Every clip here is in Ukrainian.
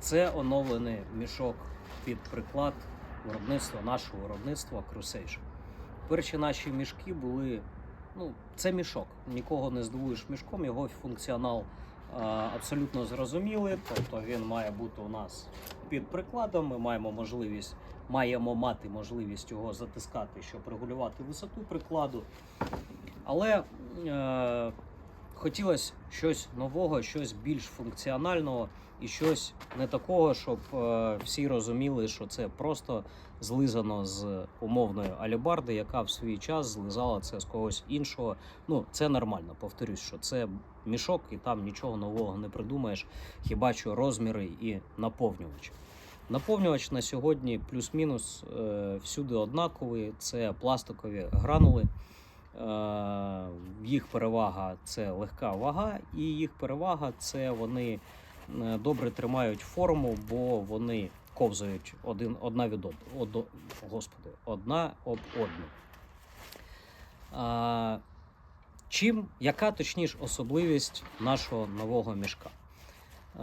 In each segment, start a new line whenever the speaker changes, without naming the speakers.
Це оновлений мішок під приклад виробництва нашого виробництва Crusage. Перші наші мішки були. Ну, це мішок. Нікого не здивуєш мішком, його функціонал а, абсолютно зрозумілий. Тобто він має бути у нас під прикладом. Ми маємо можливість, маємо мати можливість його затискати, щоб регулювати висоту прикладу. Але е, хотілося щось нового, щось більш функціонального і щось не такого, щоб е, всі розуміли, що це просто злизано з умовної алібарди, яка в свій час злизала це з когось іншого. Ну, це нормально. Повторюсь, що це мішок, і там нічого нового не придумаєш, хіба що розміри і наповнювач. Наповнювач на сьогодні плюс-мінус е, всюди однаковий. Це пластикові гранули. Е, їх перевага це легка вага, і їх перевага це вони е, добре тримають форму, бо вони ковзають один, одна від од, од, господи, одна об одну. А, чим, яка точніше особливість нашого нового мішка?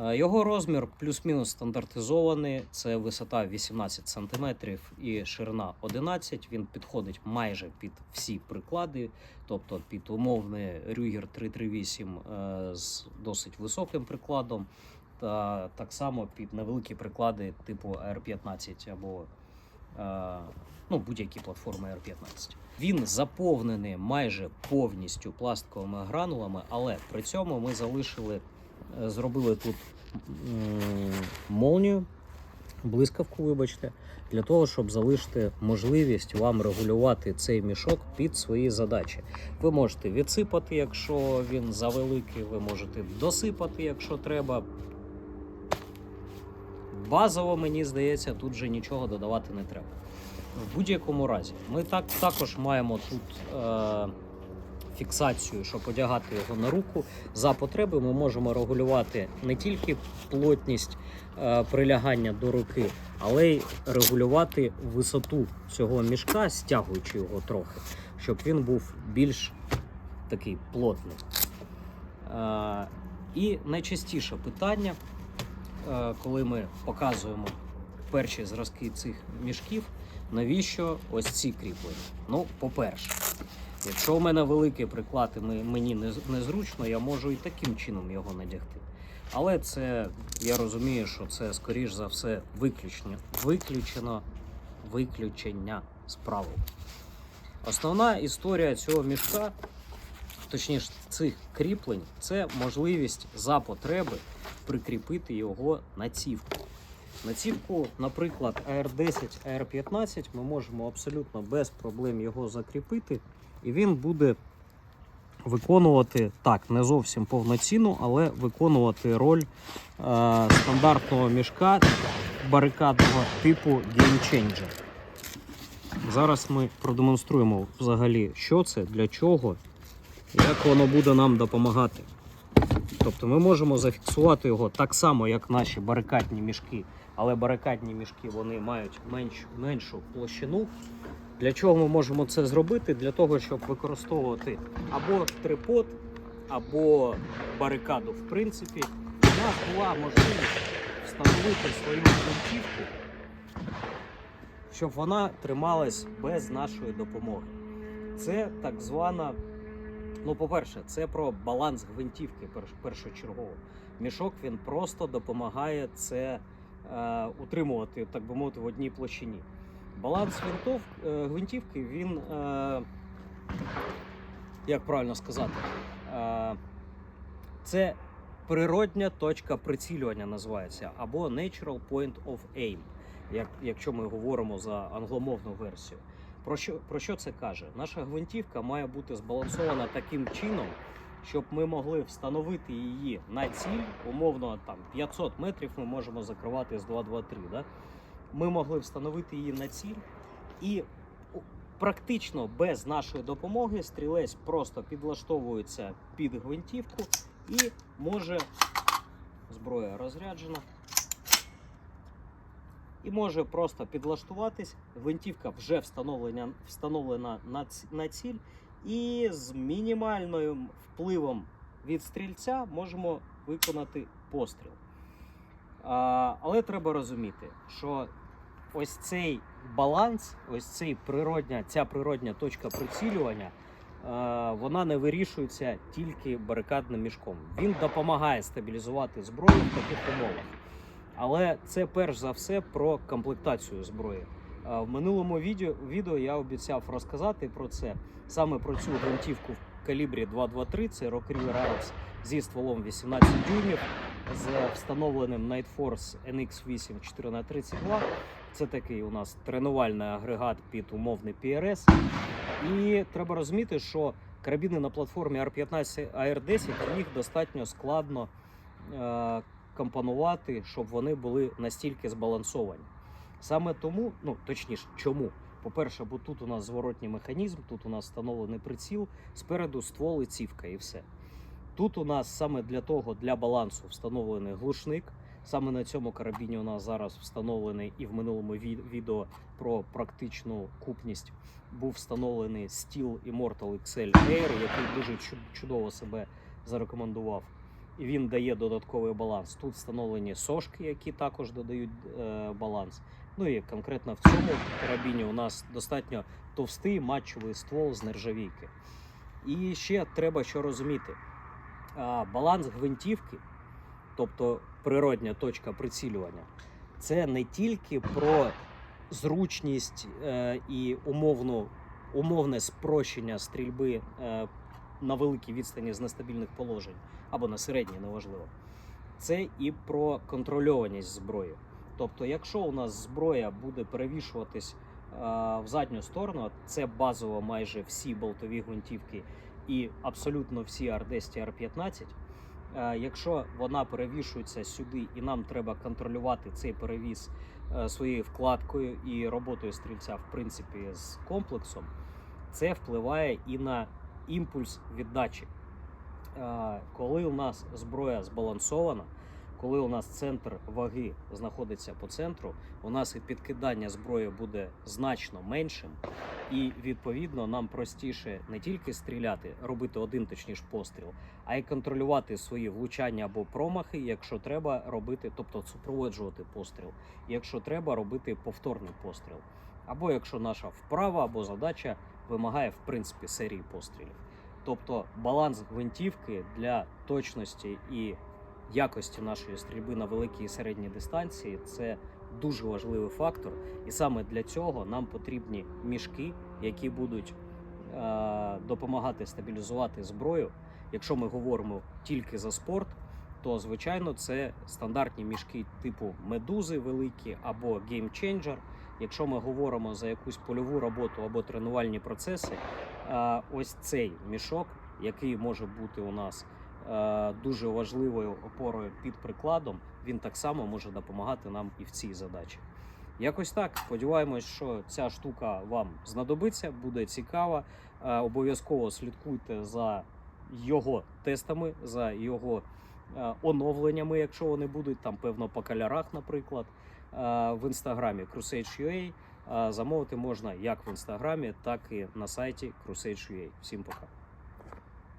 Е, Його розмір плюс-мінус стандартизований. Це висота 18 см і ширина 11 Він підходить майже під всі приклади, тобто під умовний Rüger 338 е, з досить високим прикладом, та так само під невеликі приклади типу AR15 або е, ну, будь-які платформи AR15. Він заповнений майже повністю пластиковими гранулами, але при цьому ми залишили зробили тут молнію, блискавку, вибачте, для того, щоб залишити можливість вам регулювати цей мішок під свої задачі. Ви можете відсипати, якщо він завеликий, ви можете досипати, якщо треба. Базово, мені здається, тут вже нічого додавати не треба. В будь-якому разі, ми так, також маємо тут е, фіксацію, щоб одягати його на руку. За потреби ми можемо регулювати не тільки плотність е, прилягання до руки, але й регулювати висоту цього мішка, стягуючи його трохи, щоб він був більш такий плотний. Е, і найчастіше питання, е, коли ми показуємо перші зразки цих мішків, навіщо ось ці кріплення? Ну, по-перше, Якщо у мене великий приклад і мені незручно, я можу і таким чином його надягти. Але це я розумію, що це скоріш за все виключення, виключено виключення з правил. Основна історія цього мішка, точніше цих кріплень, це можливість за потреби прикріпити його на цівку. На цівку, наприклад, AR10, AR15 ми можемо абсолютно без проблем його закріпити, і він буде виконувати так, не зовсім повноцінну, але виконувати роль е, стандартного мішка барикадного типу Game Changer. Зараз ми продемонструємо взагалі, що це, для чого, як воно буде нам допомагати. Тобто ми можемо зафіксувати його так само, як наші барикадні мішки, але барикадні мішки вони мають менш, меншу площину. Для чого ми можемо це зробити? Для того, щоб використовувати або трипод, або барикаду, в принципі, у нас була можливість встановити свою гвинтівку, щоб вона трималась без нашої допомоги. Це так звана Ну, по-перше, це про баланс гвинтівки першочергово. Мішок він просто допомагає це е, утримувати, так би мовити, в одній площині. Баланс гвинтов, е, гвинтівки, він, е, як правильно сказати, е, це природня точка прицілювання називається, або Natural Point of Aim, як, якщо ми говоримо за англомовну версію. Про що, про що це каже? Наша гвинтівка має бути збалансована таким чином, щоб ми могли встановити її на ціль. Умовно, там 500 метрів ми можемо закривати з 223. Да? Ми могли встановити її на ціль, і практично без нашої допомоги стрілець просто підлаштовується під гвинтівку і може зброя розряджена і може просто підлаштуватись. Гвинтівка вже встановлена, встановлена на, ціль, і з мінімальним впливом від стрільця можемо виконати постріл. А, але треба розуміти, що ось цей баланс, ось цей природня, ця природня точка прицілювання, е, вона не вирішується тільки барикадним мішком. Він допомагає стабілізувати зброю в таких умовах. Але це перш за все про комплектацію зброї. Е, В минулому відео, відео я обіцяв розказати про це саме про цю гвинтівку в калібрі 223, це Rock River Arrows зі стволом 18 дюймів, з встановленим Night Force NX8 4х32. Це такий у нас тренувальний агрегат під умовний PRS. І треба розуміти, що карабіни на платформі R15 AR10 їх достатньо складно е, компонувати, щоб вони були настільки збалансовані. Саме тому, ну точніше, чому? По-перше, бо тут у нас зворотній механізм, тут у нас встановлений приціл, спереду ствол і цівка, і все. Тут у нас саме для того, для балансу встановлений глушник. Саме на цьому карабіні у нас зараз встановлений і в минулому відео про практичну купність був встановлений Steel Immortal XL Air, який дуже чудово себе зарекомендував. І він дає додатковий баланс. Тут встановлені сошки, які також додають е, баланс. Ну і конкретно в цьому карабіні у нас достатньо товстий матчовий ствол з нержавійки. І ще треба що розуміти: баланс гвинтівки, тобто природня точка прицілювання, це не тільки про зручність е, і умовну, умовне спрощення стрільби е, на великій відстані з нестабільних положень або на середній, неважливо. Це і про контрольованість зброї. Тобто, якщо у нас зброя буде перевішуватись е, в задню сторону, це базово майже всі болтові гвинтівки і абсолютно всі R10 і R15. Е, Якщо вона перевішується сюди, і нам треба контролювати цей перевіз е, своєю вкладкою і роботою стрільця, в принципі, з комплексом, це впливає і на імпульс віддачі. Е, Коли у нас зброя збалансована, коли у нас центр ваги знаходиться по центру, у нас і підкидання зброї буде значно меншим, і відповідно нам простіше не тільки стріляти, робити один точніше постріл, а й контролювати свої влучання або промахи, якщо треба робити, тобто супроводжувати постріл, якщо треба робити повторний постріл, або якщо наша вправа або задача вимагає в принципі серії пострілів. Тобто баланс гвинтівки для точності і якості нашої стрільби на великій і середній дистанції це дуже важливий фактор. І саме для цього нам потрібні мішки, які будуть е, допомагати стабілізувати зброю. Якщо ми говоримо тільки за спорт, то звичайно це стандартні мішки типу медузи великі або Changer. Якщо ми говоримо за якусь польову роботу або тренувальні процеси, е, ось цей мішок, який може бути у нас дуже важливою опорою під прикладом, він так само може допомагати нам і в цій задачі. Якось так. Сподіваємось, що ця штука вам знадобиться, буде цікава. Е, Обов'язково слідкуйте за його тестами, за його е, оновленнями, якщо вони будуть там, певно, по кольорах, наприклад, е, в інстаграмі Crusade.ua. Е, Замовити можна як в інстаграмі, так і на сайті Crusade.ua. Всім пока.